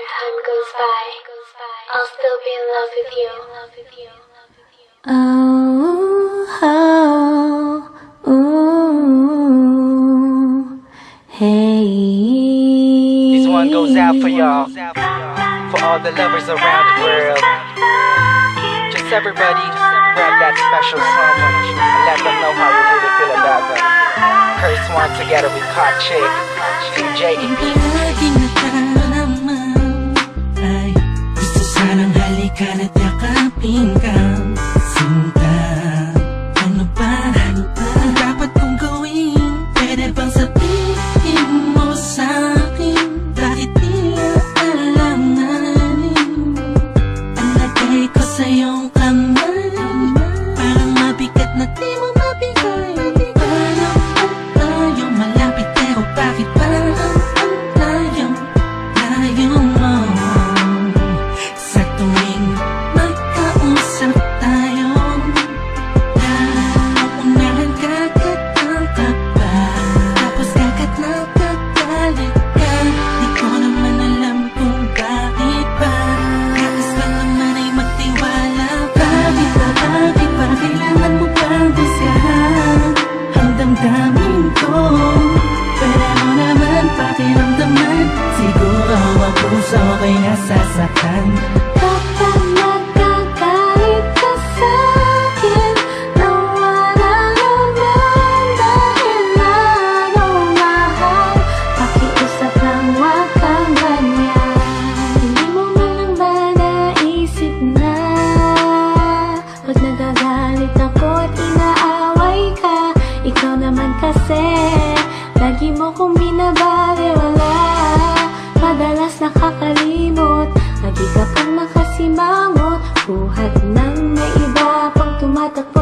time goes by, I'll still be in love with you. Oh, oh, ooh, hey. This one goes out for y'all, for all the lovers around the world. Just everybody grab that special someone and let them know how you really feel about them. Curse one together with Hot Chick, DJ sanang halikan at yakapin ka Sinta, ang puso ko'y nasasaktan. Kapag nagkakait ka sa'kin Nawala naman dahil lalong mahal. Pakiusap lang wag kang ganyan. Hindi mo man lang ba naisip na Pag ka Ikaw naman kasi Lagi mo kong binabaliwala Madalas nakakalimot Lagi ka pang nakasimangot Buhat ng may iba pang tumatakbo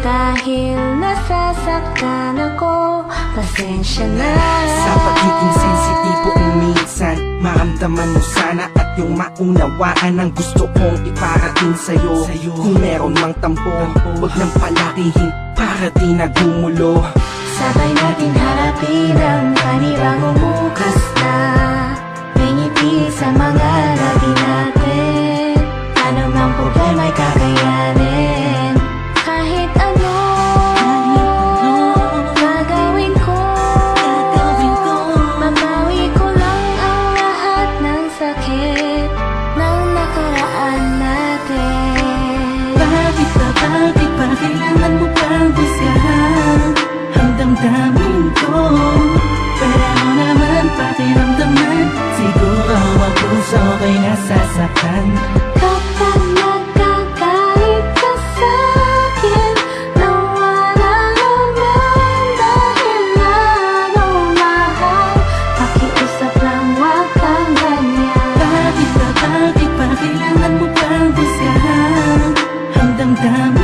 Dahil nasasaktan ako Pasensya na. Sa pagiging sensitibo kung minsan Maramdaman mo sana at yung maunawaan Ang gusto kong iparating sa'yo. Kung meron mang tampo Huwag nang palakihin para di nagumulo Sabay nasasaktan Kapag nagkakait ka sa'kin Nawala naman dahil lalong mahal Pakiusap lang wag kang ganyan. Bakit ba, bakit ba Kailangan mo bang gusiyahan Ang damdamin